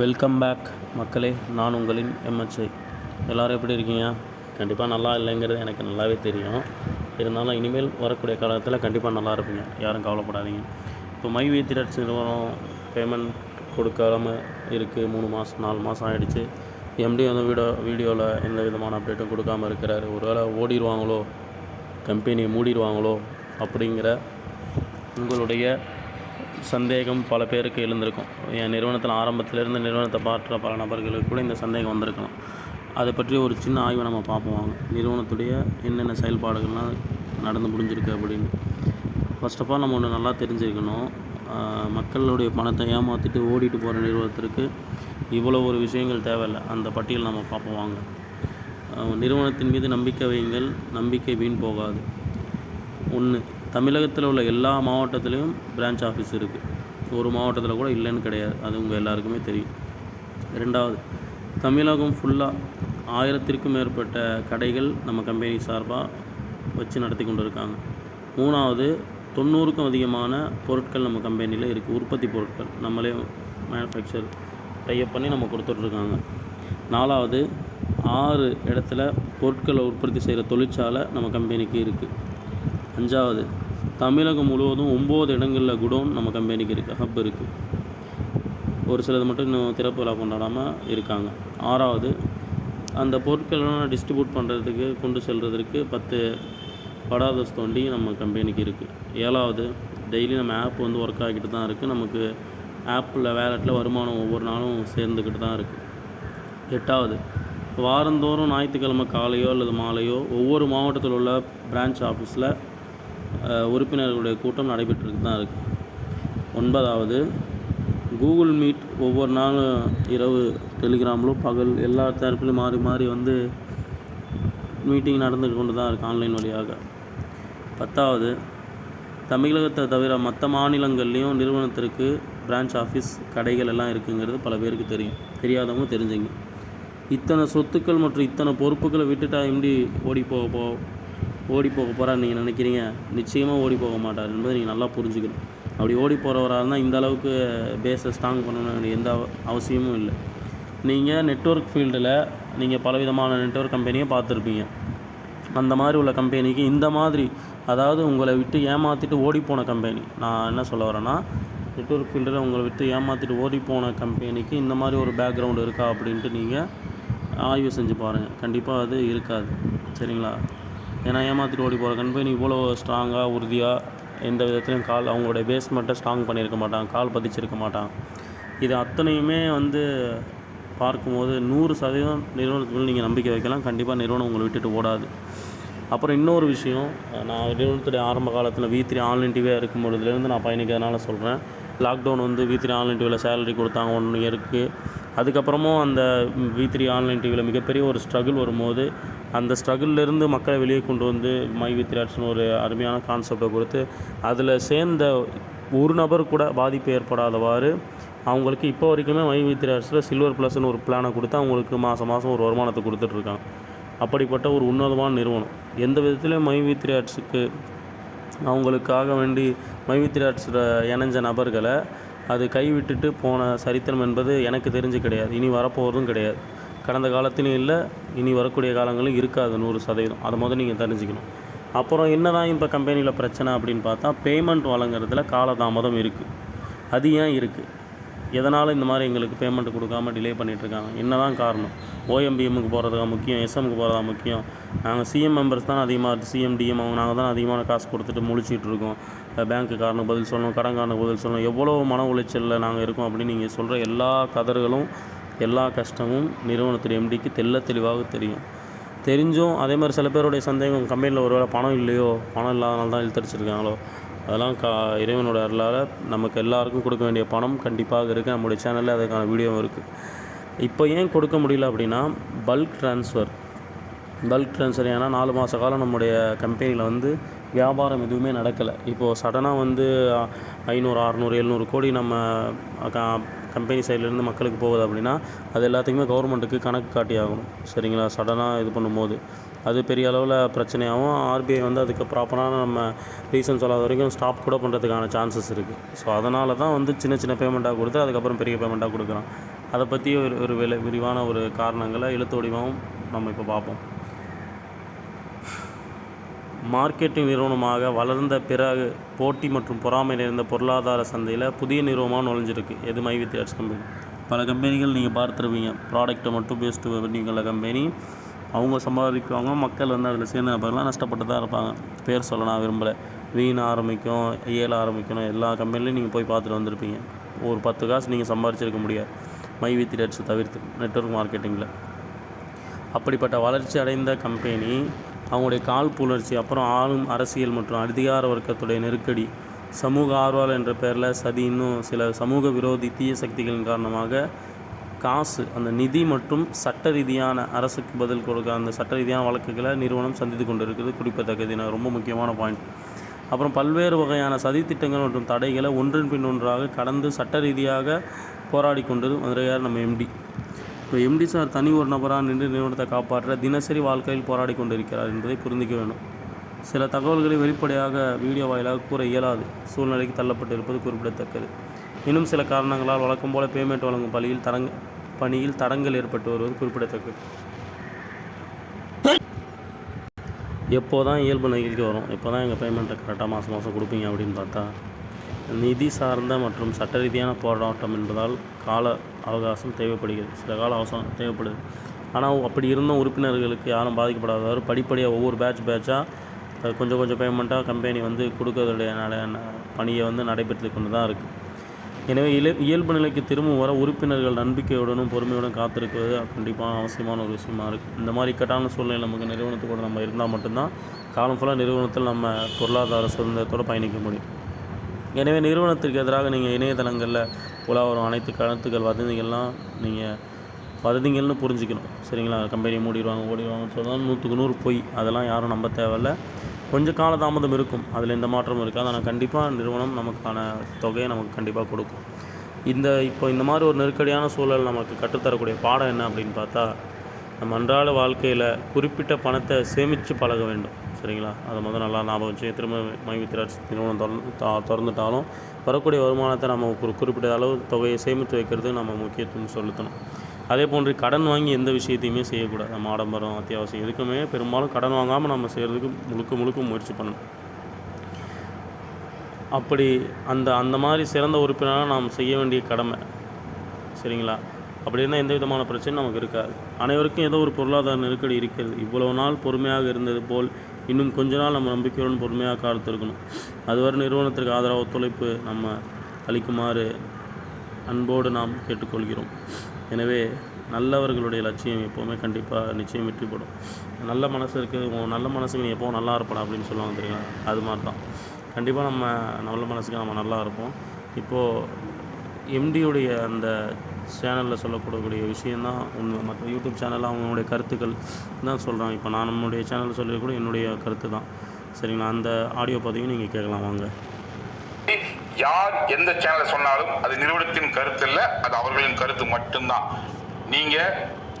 Welcome back மக்களே. நான் உங்களின் எம்எச்ஐ எல்லோரும் எப்படி இருக்கீங்க? கண்டிப்பாக நல்லா இல்லைங்கிறது எனக்கு நல்லாவே தெரியும். இருந்தாலும் இனிமேல் வரக்கூடிய காலத்தில் கண்டிப்பாக நல்லா இருப்பீங்க. யாரும் கவலைப்படாதீங்க. இப்போ மை வீத்திரட்ஸ் நிறுவனம் பேமெண்ட் கொடுக்காம இருக்குது மூணு மாதம் நாலு மாதம் ஆகிடுச்சு எம்டி வந்து வீடியோ வீடியோவில் எந்த விதமான அப்டேட்டும் கொடுக்காம இருக்கிறாரு. ஒருவேளை ஓடிடுவாங்களோ கம்பெனியை மூடிடுவாங்களோ அப்படிங்கிற உங்களுடைய சந்தேகம் பல பேருக்கு எழுந்திருக்கும். என் நிறுவனத்தில் ஆரம்பத்திலிருந்து நிறுவனத்தை பார்க்குற பல நபர்களுக்கு கூட இந்த சந்தேகம் வந்திருக்கலாம். அதை பற்றி ஒரு சின்ன ஆய்வை நம்ம பார்ப்போம் வாங்க. நிறுவனத்துடைய என்னென்ன செயல்பாடுகள்லாம் நடந்து முடிஞ்சிருக்கு அப்படின்னு. ஃபர்ஸ்ட் ஆஃப் ஆல் நம்ம ஒன்று நல்லா தெரிஞ்சுருக்கணும் மக்களுடைய பணத்தை ஏமாற்றிட்டு ஓடிட்டு போகிற நிறுவனத்திற்கு இவ்வளோ ஒரு விஷயங்கள் தேவையில்லை. அந்த பட்டியல் நம்ம பார்ப்போம் வாங்க. நிறுவனத்தின் மீது நம்பிக்கை வையுங்கள். நம்பிக்கை வீண் போகாது. ஒன்று தமிழகத்தில் உள்ள எல்லா மாவட்டத்துலேயும் பிரான்ச் ஆஃபீஸ் இருக்குது ஒரு மாவட்டத்தில் கூட இல்லைன்னு கிடையாது. அது உங்கள் எல்லாருக்குமே தெரியும். ரெண்டாவது தமிழகம் ஃபுல்லாக ஆயிரத்திற்கும் மேற்பட்ட கடைகள் நம்ம கம்பெனி சார்பாக வச்சு நடத்தி கொண்டு இருக்காங்க மூணாவது தொண்ணூறுக்கும் அதிகமான பொருட்கள் நம்ம கம்பெனியில் இருக்குது உற்பத்தி பொருட்கள். நம்மளே மேனுஃபேக்சர் டைப் பண்ணி நம்ம கொடுத்துட்ருக்காங்க. நாலாவது ஆறு இடத்துல பொருட்களை உற்பத்தி செய்கிற தொழிற்சாலை நம்ம கம்பெனிக்கு இருக்குது அஞ்சாவது தமிழகம் முழுவதும் ஒம்பது இடங்களில் குடோன் நம்ம கம்பெனிக்கு இருக்குது ஹப் இருக்குது ஒரு சிலது மட்டும் இன்னும் திறப்பு விழா கொண்டாடாமல் இருக்காங்க. ஆறாவது அந்த பொருட்களெல்லாம் டிஸ்ட்ரிபியூட் பண்ணுறதுக்கு கொண்டு செல்கிறதுக்கு பத்து படாதஸ் தோண்டி நம்ம கம்பெனிக்கு இருக்குது ஏழாவது டெய்லி நம்ம ஆப் வந்து ஒர்க் ஆகிட்டு தான் இருக்குது நமக்கு ஆப்பில் வேலெட்டில் வருமானம் ஒவ்வொரு நாளும் சேர்ந்துக்கிட்டு தான் இருக்குது எட்டாவது வாரந்தோறும் ஞாயிற்றுக்கிழமை காலையோ அல்லது மாலையோ ஒவ்வொரு மாவட்டத்தில் உள்ள பிரான்ச் ஆஃபீஸில் உறுப்பினர்களுடைய கூட்டம் நடைபெற்று தான் இருக்குது ஒன்பதாவது கூகுள் மீட் ஒவ்வொரு நாளும் இரவு டெலிகிராமிலும் பகல் எல்லா தரப்புலையும் மாறி மாறி வந்து மீட்டிங் நடந்துட்டு கொண்டு தான் இருக்குது ஆன்லைன் வழியாக. பத்தாவது தமிழகத்தை தவிர மற்ற மாநிலங்கள்லேயும் நிறுவனத்திற்கு பிரான்ச் ஆஃபீஸ் கடைகள் எல்லாம் இருக்குங்கிறது பல பேருக்கு தெரியும். தெரியாதவங்க தெரிஞ்சுங்க. இத்தனை சொத்துக்கள் மற்றும் இத்தனை பொறுப்புகளை விட்டுட்டா எப்படி ஓடி போக போ ஓடி போக போகிறான்னு நீங்கள் நினைக்கிறீங்க? நிச்சயமாக ஓடி போக மாட்டார் என்பதை நீங்கள் நல்லா புரிஞ்சுக்கணும். அப்படி ஓடி போகிறவராக இருந்தால் இந்த அளவுக்கு பேஸை ஸ்ட்ராங் பண்ணணும் வேண்டிய எந்த அவசியமும் இல்லை. நீங்கள் நெட்வொர்க் ஃபீல்டில் நீங்கள் பலவிதமான நெட்வொர்க் கம்பெனியை பார்த்துருப்பீங்க. அந்த மாதிரி உள்ள கம்பெனிக்கு இந்த மாதிரி அதாவது உங்களை விட்டு ஏமாற்றிட்டு ஓடிப்போன கம்பெனி நான் என்ன சொல்ல வரேன்னா நெட்வொர்க் ஃபீல்டில் உங்களை விட்டு ஏமாற்றிட்டு ஓடிப்போன கம்பெனிக்கு இந்த மாதிரி ஒரு பேக்ரவுண்ட் இருக்கா அப்படின்ட்டு நீங்கள் ஆய்வு செஞ்சு பாருங்கள் கண்டிப்பாக அது இருக்காது. சரிங்களா? ஏன்னா ஏமாற்றிட்டு ஓடி போகிற கம்பெனி இவ்வளோ ஸ்ட்ராங்காக உறுதியாக எந்த விதத்துலையும் கால் அவங்களுடைய பேஸ்மெண்ட்டை ஸ்ட்ராங் பண்ணியிருக்க மாட்டாங்க கால் பதிச்சிருக்க மாட்டாங்க இது அத்தனையுமே வந்து பார்க்கும்போது நூறு சதவீதம் நிறுவனத்துக்கு நீங்கள் நம்பிக்கை வைக்கலாம். கண்டிப்பாக நிறுவனம் உங்களை விட்டுட்டு ஓடாது. அப்புறம் இன்னொரு விஷயம் நான் நிறுவனத்துடைய ஆரம்ப காலத்தில் வி த்ரீ ஆன்லைன் டிவியாக இருக்கும் பொழுதுலேருந்து நான் பயணிக்கிறதுனால சொல்கிறேன் லாக்டவுன் வந்து வி த்ரீ ஆன்லைன் டிவியில் சேலரி கொடுத்தாங்க ஒன்று இயருக்கு அதுக்கப்புறமும் அந்த வி த்ரீ ஆன்லைன் டிவியில் மிகப்பெரிய ஒரு ஸ்ட்ரகிள் வரும்போது அந்த ஸ்ட்ரகிள்லேருந்து மக்களை வெளியே கொண்டு வந்து மை வித் ராட்ஸ்னு ஒரு அருமையான கான்செப்டை கொடுத்து அதில் சேர்ந்த ஒரு நபர் கூட பாதிப்பு ஏற்படாதவாறு அவங்களுக்கு இப்போ வரைக்குமே மை வித் ராட்ஸில் சில்வர் ப்ளஸ்னு ஒரு பிளானை கொடுத்து அவங்களுக்கு மாதம் மாதம் ஒரு வருமானத்தை கொடுத்துட்ருக்காங்க அப்படிப்பட்ட ஒரு உன்னதமான நிறுவனம். எந்த விதத்துலையும் மை வித் ஆட்ஸுக்கு அவங்களுக்காக வேண்டி மை வித் இணைஞ்ச நபர்களை அது கைவிட்டுட்டு போன சரித்திரம் என்பது எனக்கு தெரிஞ்சு கிடையாது. இனி வரப்போகிறதும் கிடையாது. கடந்த காலத்திலும் இல்லை இனி வரக்கூடிய காலங்களும் இருக்காது நூறு சதவீதம். அதை முதல் நீங்கள் தெரிஞ்சுக்கணும். அப்புறம் என்ன தான் இப்போ கம்பெனியில் பிரச்சனை அப்படின்னு பார்த்தா பேமெண்ட் வழங்குறதுல காலதாமதம் இருக்குது அது ஏன் இருக்குது எதனால் இந்த மாதிரி எங்களுக்கு பேமெண்ட் கொடுக்காம டிலே பண்ணிகிட்ருக்காங்க என்ன தான் காரணம்? ஓஎம்பிஎம்முக்கு போகிறதா முக்கியம்? எஸ்எம்க்கு போகிறதா முக்கியம்? நாங்கள் சிஎம் மெம்பர்ஸ் தான் அதிகமாக சிஎம் டிஎம் அவங்க நாங்கள் தான் அதிகமான காசு கொடுத்துட்டு முழிச்சிட்ருக்கோம் பேங்க்குக்காரனுக்கு பதில் சொல்லணும் கடன்காரனுக்கு பதில் சொல்லணும். எவ்வளோ மன உளைச்சலில் நாங்கள் இருக்கோம் அப்படின்னு நீங்கள் சொல்கிற எல்லா கதறுகளும் எல்லா கஷ்டமும் நிறுவனத்துடைய எம்டிக்கு தெள்ள தெளிவாக தெரியும். தெரிஞ்சும் அதே மாதிரி சில பேருடைய சந்தேகம் கம்பெனியில் ஒருவேளை பணம் இல்லையோ பணம் இல்லாதனால தான் இழுத்தடிச்சிருக்காங்களோ அதெல்லாம் கா இறைவனோட அருளால் நமக்கு எல்லாருக்கும் கொடுக்க வேண்டிய பணம் கண்டிப்பாக இருக்குது நம்முடைய சேனலில் அதுக்கான வீடியோவும் இருக்குது இப்போ ஏன் கொடுக்க முடியல அப்படின்னா பல்க் ட்ரான்ஸ்ஃபர் பல்க் ட்ரான்ஸ்ஃபர் ஏன்னா நாலு மாத காலம் நம்முடைய கம்பெனியில் வந்து வியாபாரம் எதுவுமே நடக்கலை. இப்போது சடனாக வந்து ஐநூறு அறநூறு எழுநூறு கோடி நம்ம கம்பெனி சைட்லேருந்து மக்களுக்கு போகுது அப்படின்னா அது எல்லாத்துக்குமே கவர்மெண்ட்டுக்கு கணக்கு காட்டி ஆகணும். சரிங்களா? சடனாக இது பண்ணும்போது. அது பெரிய அளவில் பிரச்சனையாகவும் ஆர்பிஐ வந்து அதுக்கு ப்ராப்பரான நம்ம ரீசன் சொல்லாத வரைக்கும் ஸ்டாப் கூட பண்ணுறதுக்கான சான்சஸ் இருக்குது ஸோ அதனால தான் வந்து சின்ன சின்ன பேமெண்ட்டாக கொடுத்து அதுக்கப்புறம் பெரிய பேமெண்ட்டாக கொடுக்குறான் அதை பற்றி ஒரு ஒரு விலை விரிவான ஒரு காரணங்களை எழுத்து வடிவமும் நம்ம இப்போ பார்ப்போம். மார்க்கெட்டிங் நிறுவனமாக வளர்ந்த பிறகு போட்டி மற்றும் பொறாமை நிறைந்த பொருளாதார சந்தையில் புதிய நிறுவனமாக நுழைஞ்சிருக்கு. எது மை வித் ஆர்ட்ஸ் கம்பெனி? பல கம்பெனிகள் நீங்கள் பார்த்துருவீங்க ப்ராடக்ட்டை மட்டும் பேஸ்டு பண்ணிக்கல கம்பெனி. அவங்க சம்பாதிக்குவாங்க மக்கள் வந்து அதில் சேர்ந்த நபர்கள்லாம் நஷ்டப்பட்டு தான் இருப்பாங்க. பேர் சொல்ல நான் விரும்பலை. வீண் ஆரம்பிக்கும் ஏல ஆரம்பிக்கணும். எல்லா கம்பெனிலையும் நீங்கள் போய் பார்த்துட்டு வந்திருப்பீங்க. ஒரு பத்து காசு நீங்கள் சம்பாரிச்சிருக்க முடியாது. மை வித் ஆர்ட்ஸ் தவிர்த்து. நெட்வொர்க் மார்க்கெட்டிங்கில் அப்படிப்பட்ட வளர்ச்சி அடைந்த கம்பெனி அவங்களுடைய கால் புணர்ச்சி அப்புறம் ஆளும் அரசியல் மற்றும் அதிகார வர்க்கத்துடைய நெருக்கடி சமூக ஆர்வலர் என்ற பெயரில் சதி இன்னும் சில சமூக விரோதி தீய சக்திகளின் காரணமாக காசு அந்த நிதி மற்றும் சட்ட ரீதியான அரசுக்கு பதில் கொடுக்க அந்த சட்ட ரீதியான வழக்குகளை நிறுவனம் சந்தித்து கொண்டு குறிப்பிடத்தக்கது. ரொம்ப முக்கியமான பாயிண்ட் அப்புறம் பல்வேறு வகையான சதித்திட்டங்கள் மற்றும் தடைகளை ஒன்றின் பின் ஒன்றாக கடந்து சட்ட ரீதியாக போராடி கொண்டது மதுரையார் நம்ம எம்டி இப்போ எம்டி சார் தனி ஒரு நபராக நின்று நிறுவனத்தை காப்பாற்ற தினசரி வாழ்க்கையில் போராடி கொண்டிருக்கிறார் என்பதை புரிந்துக்க வேண்டும். சில தகவல்களை வெளிப்படையாக வீடியோ வாயிலாக கூற இயலாது. சூழ்நிலைக்கு தள்ளப்பட்டு இருப்பது குறிப்பிடத்தக்கது. இன்னும் சில காரணங்களால் வழக்கம் போல பேமெண்ட் வழங்கும் பணியில் தடங்க பணியில் தடங்கள் ஏற்பட்டு வருவது குறிப்பிடத்தக்கது. எப்போ தான் இயல்பு நிகழ்ச்சி வரும் எப்போ தான் எங்கள் பேமெண்ட்டை கரெக்டாக மாதம் மாதம் கொடுப்பீங்க அப்படின்னு பார்த்தா நிதி சார்ந்த மற்றும் சட்ட ரீதியான போராட்டம் என்பதால் கால அவகாசம் தேவைப்படுகிறது. சில கால அவசரம் தேவைப்படுது. ஆனால் அப்படி இருந்த உறுப்பினர்களுக்கு யாரும் பாதிக்கப்படாதவாறு படிப்படியாக ஒவ்வொரு பேட்ச் பேட்சாக கொஞ்சம் கொஞ்சம் பேமெண்ட்டாக கம்பெனி வந்து கொடுக்கறதுடைய நட பணியை வந்து நடைபெற்று கொண்டு தான் இருக்குது எனவே இல இயல்பு நிலைக்கு திரும்பும் வர உறுப்பினர்கள் நம்பிக்கையுடனும் பொறுமையுடன் காத்திருக்கிறது கண்டிப்பாக அவசியமான ஒரு விஷயமா இருக்குது இந்த மாதிரி இக்கட்டான சூழ்நிலை நமக்கு நிறுவனத்து கூட நம்ம இருந்தால் மட்டும்தான் காலம் ஃபுல்லாக நிறுவனத்தில் நம்ம பொருளாதார சுதந்திரத்தோடு பயணிக்க முடியும். எனவே நிறுவனத்திற்கு எதிராக நீங்கள் இணையதளங்களில் உலா வரும். அனைத்து கருத்துக்கள் வதந்திகள்லாம் நீங்கள் வதந்திகள்னு புரிஞ்சுக்கணும். சரிங்களா? கம்பெனி மூடிடுவாங்க ஓடிடுவாங்கன்னு சொன்னால் நூற்றுக்கு நூறு பொய். அதெல்லாம் யாரும் நம்ப தேவையில்ல. கொஞ்சம் காலதாமதம் இருக்கும். அதில் எந்த மாற்றமும் இருக்காது. ஆனால் கண்டிப்பாக நிறுவனம் நமக்கான தொகையை நமக்கு கண்டிப்பாக கொடுக்கும். இந்த இப்போ இந்த மாதிரி ஒரு நெருக்கடியான சூழல் நமக்கு கற்றுத்தரக்கூடிய பாடம் என்ன அப்படின்னு பார்த்தா நம்ம அன்றாட வாழ்க்கையில் குறிப்பிட்ட பணத்தை சேமித்து பழக வேண்டும். சரிங்களா? அதை முதல்ல நல்லா ஞாபகம் வச்சு திரும்ப மைவித்திராட்சி நிறுவனம் திறந்து திறந்துட்டாலும் வரக்கூடிய வருமானத்தை நம்ம ஒரு குறிப்பிட்ட அளவு தொகையை சேமித்து வைக்கிறது நம்ம முக்கியத்துவம் செலுத்தணும். அதே போன்று கடன் வாங்கி எந்த விஷயத்தையுமே செய்யக்கூடாது. நம்ம ஆடம்பரம் அத்தியாவசியம் எதுக்குமே பெரும்பாலும் கடன் வாங்காமல் நம்ம செய்கிறதுக்கு முழுக்க முழுக்க முயற்சி பண்ணணும். அப்படி அந்த அந்த மாதிரி சிறந்த உறுப்பினராக நாம் செய்ய வேண்டிய கடமை சரிங்களா? அப்படி இருந்தால் எந்த விதமான பிரச்சனையும் நமக்கு இருக்காது. அனைவருக்கும் ஏதோ ஒரு பொருளாதார நெருக்கடி இருக்கிறது. இவ்வளவு நாள் பொறுமையாக இருந்தது போல் இன்னும் கொஞ்ச நாள் நம்ம நம்பிக்கையுடன் பொறுமையாக காத்திருக்கணும் அதுவரை நிறுவனத்திற்கு ஆதரவு ஒத்துழைப்பு நம்ம அளிக்குமாறு அன்போடு நாம் கேட்டுக்கொள்கிறோம். எனவே நல்லவர்களுடைய லட்சியம் எப்போவுமே கண்டிப்பாக நிச்சயம் வெற்றி நல்ல மனசு இருக்குது உன் நல்ல மனசுக்கு நீ எப்போவும் நல்லா இருப்படா அப்படின்னு சொல்லுவாங்க தெரியுங்களா? அது மாதிரி தான் கண்டிப்பாக நம்ம நல்ல மனசுக்கு நம்ம நல்லா இருப்போம். இப்போது எம்டியுடைய அந்த சேனலில் சொல்லக்கூடக்கூடிய விஷயந்தான் உண்மை. மற்ற யூடியூப் சேனலில் அவங்களுடைய கருத்துக்கள் தான் சொல்கிறாங்க இப்போ நான் நம்மளுடைய சேனலில் சொல்லி கூட என்னுடைய கருத்து தான் சரிங்களா? அந்த ஆடியோ பதிவையும் நீங்கள் கேட்கலாம் வாங்க. யார் எந்த சேனலை சொன்னாலும் அது நிறுவனத்தின் கருத்து இல்லை அது அவர்களின் கருத்து மட்டும்தான். நீங்கள்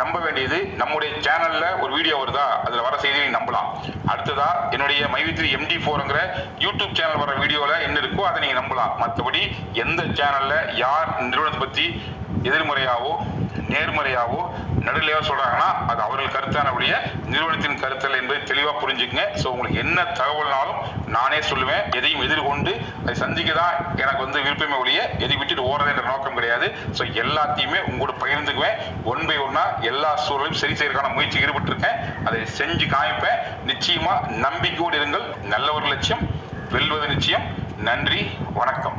நம்ப வேண்டியது நம்முடைய சேனல்ல ஒரு வீடியோ வருதா? அதுல வர செய்தியை நம்பலாம். அடுத்ததா என்னுடைய மைவித்ரி எம்டி ஃபோருங்கிற யூடியூப் சேனல் வர வீடியோல என்ன இருக்கோ அதை நீங்க நம்பலாம். மற்றபடி எந்த சேனல்ல யார் நிறுவனத்தை பத்தி எதிர்மறையாவோ நேர்மறையாவோ நடுநிலையாக சொல்கிறாங்கன்னா அது அவர்கள் கருத்தானபடிய நிறுவனத்தின் கருத்தல் என்பதை தெளிவாக புரிஞ்சுக்குங்க. ஸோ உங்களுக்கு என்ன தகவல்னாலும் நானே சொல்லுவேன். எதையும் எதிர்கொண்டு அதை சந்திக்க தான் எனக்கு வந்து விருப்பமே ஒழிய எதை விட்டுட்டு ஓடுறது என்ற நோக்கம் கிடையாது. ஸோ எல்லாத்தையுமே உங்களோட பகிர்ந்துக்குவேன். ஒன் பை ஒன்னா எல்லா சூழலையும் சரி செய்யறதுக்கான முயற்சி ஈடுபட்டிருக்கேன். அதை செஞ்சு காமிப்பேன். நிச்சயமாக நம்பிக்கையோடு இருங்கள். நல்ல ஒரு லட்சியம் வெல்வது நிச்சயம். நன்றி வணக்கம்.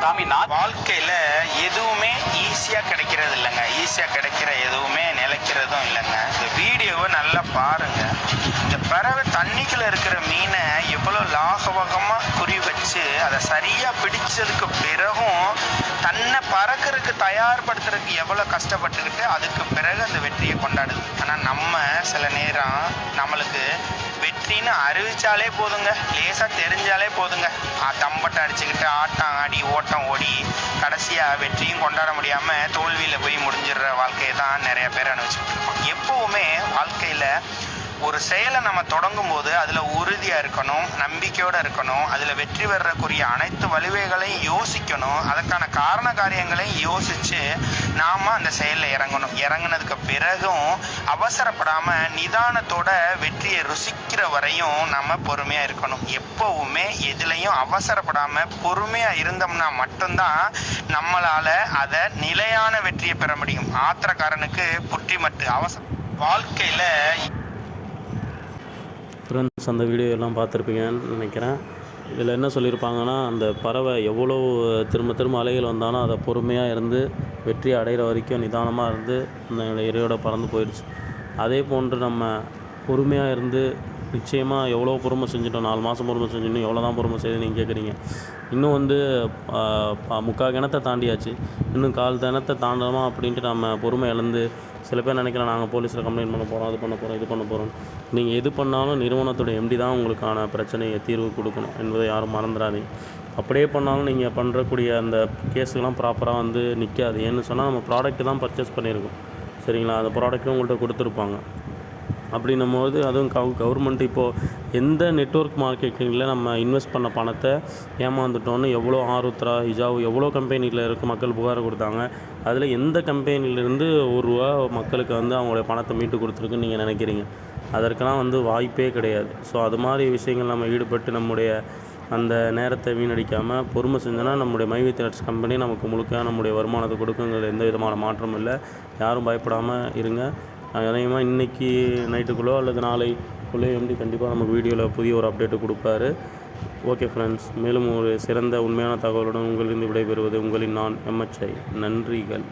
சாமி நான் வாழ்க்கையில் எதுவுமே ஈஸியாக கிடைக்கிறது இல்லைங்க ஈஸியாக கிடைக்கிற எதுவுமே நிலைக்கிறதும் இல்லைங்க. இந்த வீடியோவை நல்லா பாருங்க. இந்த பறவை தண்ணிக்குள்ள இருக்கிற மீனை எவ்வளோ லாகவகமாக குறி வச்சு அதை சரியாக பிடிச்சதுக்கு பிறகும் தன்னை பறக்கிறதுக்கு தயார்படுத்துறதுக்கு எவ்வளோ கஷ்டப்பட்டுக்கிட்டு அதுக்கு பிறகு அந்த வெற்றியை கொண்டாடுது. ஆனால் நம்ம சில நேரம் நம்மளுக்கு வெற்றின்னு அறிவிச்சாலே போதுங்க. லேசாக தெரிஞ்சாலே போதுங்க. ஆ, தம்பட்டை அடிச்சுக்கிட்டு ஆட்டம் ஆடி பக்கம் ஓடி கடைசியாக வெற்றியும் கொண்டாட முடியாமல் தோல்வியில் போய் முடிஞ்சிடுற வாழ்க்கையை தான் நிறைய பேர் அனுபவிச்சுட்டு இருக்கோம். எப்போவுமே வாழ்க்கையில் ஒரு செயலை நம்ம தொடங்கும் போது அதில் உறுதியாக இருக்கணும் நம்பிக்கையோடு இருக்கணும் அதில் வெற்றி பெறக்கூடிய அனைத்து வலுவைகளையும் யோசிக்கணும். அதற்கான காரண காரியங்களையும் யோசித்து நாம் அந்த செயலில் இறங்கணும். இறங்குனதுக்கு பிறகும் அவசரப்படாமல் நிதானத்தோட வெற்றியை ருசிக்கிற வரையும் நம்ம பொறுமையாக இருக்கணும். எப்போவுமே எதுலேயும் அவசரப்படாமல் பொறுமையாக இருந்தோம்னா மட்டும்தான் நம்மளால் அதை நிலையான வெற்றியை பெற முடியும். ஆத்திரக்காரனுக்கு புற்றி மட்டு அவசரம். வாழ்க்கையில் ஃப்ரெண்ட்ஸ் அந்த வீடியோ எல்லாம் பார்த்துருப்பீங்கன்னு நினைக்கிறேன். இதில் என்ன சொல்லியிருப்பாங்கன்னா அந்த பறவை எவ்வளோ திரும்ப திரும்ப அலைகள் வந்தாலும் அதை பொறுமையாக இருந்து வெற்றி அடைகிற வரைக்கும் நிதானமாக இருந்து அந்த இறையோட பறந்து போயிடுச்சு. அதே போன்று நம்ம பொறுமையாக இருந்து நிச்சயமாக எவ்வளோ பொறுமை செஞ்சுட்டோம் நாலு மாதம் பொறுமை செஞ்சுட்டோம் எவ்வளோ தான் பொறுமை செய்யுது நீங்கள் கேட்குறீங்க இன்னும் வந்து முக்கால் கிணத்தை தாண்டியாச்சு. இன்னும் கால் கிணத்தை தாண்டலாமா அப்படின்ட்டு நம்ம பொறுமை இழந்து சில பேர் நினைக்கிறேன் நாங்கள் போலீஸில் கம்ப்ளைண்ட் பண்ண போகிறோம் அது பண்ண போகிறோம் இது பண்ண போகிறோம் நீங்கள் எது பண்ணாலும் நிறுவனத்தோட எம்டி தான் உங்களுக்கான பிரச்சனையை தீர்வு கொடுக்கணும் என்பதை யாரும் மறந்துடாதீங்க. அப்படியே பண்ணாலும் நீங்கள் பண்ணுறக்கூடிய அந்த கேஸுக்கெல்லாம் ப்ராப்பராக வந்து நிற்காது ஏன்னு சொன்னால் நம்ம ப்ராடக்ட்டு தான் பர்ச்சேஸ் பண்ணியிருக்கோம். சரிங்களா? அந்த ப்ராடக்ட்டும் உங்கள்கிட்ட கொடுத்துருப்பாங்க. அப்படின்னும் போது அதுவும் கவு கவர்மெண்ட் இப்போது எந்த நெட்வொர்க் மார்க்கெட்டிங்கில் நம்ம இன்வெஸ்ட் பண்ண பணத்தை ஏமாந்துட்டோன்னு எவ்வளோ ஆருத்ரா இஜாவ் எவ்வளோ கம்பெனியில் இருக்க மக்கள் புகார் கொடுத்தாங்க. அதில் எந்த கம்பெனிலேருந்து ஒரு ரூபா மக்களுக்கு வந்து அவங்களுடைய பணத்தை மீட்டு கொடுத்துருக்குன்னு நீங்கள் நினைக்கிறீங்க? அதற்கெல்லாம் வந்து வாய்ப்பே கிடையாது. ஸோ அது மாதிரி விஷயங்கள் நம்ம ஈடுபட்டு நம்முடைய அந்த நேரத்தை வீணடிக்காமல் பொறுமை செஞ்சோன்னா நம்முடைய மைவி திரட்ஸ் கம்பெனி நமக்கு முழுக்க நம்முடைய வருமானத்தை கொடுக்குங்கிறது எந்த விதமான மாற்றமும் இல்லை. யாரும் பயப்படாமல் இருங்க. அதேமாக இன்றைக்கி நைட்டுக்குள்ளோ அல்லது நாளைக்குள்ளே எம்டி கண்டிப்பாக நமக்கு வீடியோவில் புதிய ஒரு அப்டேட்டு கொடுப்பாரு. ஓகே ஃப்ரெண்ட்ஸ் மேலும் ஒரு சிறந்த உண்மையான தகவலுடன் உங்களிருந்து விடைபெறுவது உங்களின் நான் எம்எச்ஐ நன்றிகள்.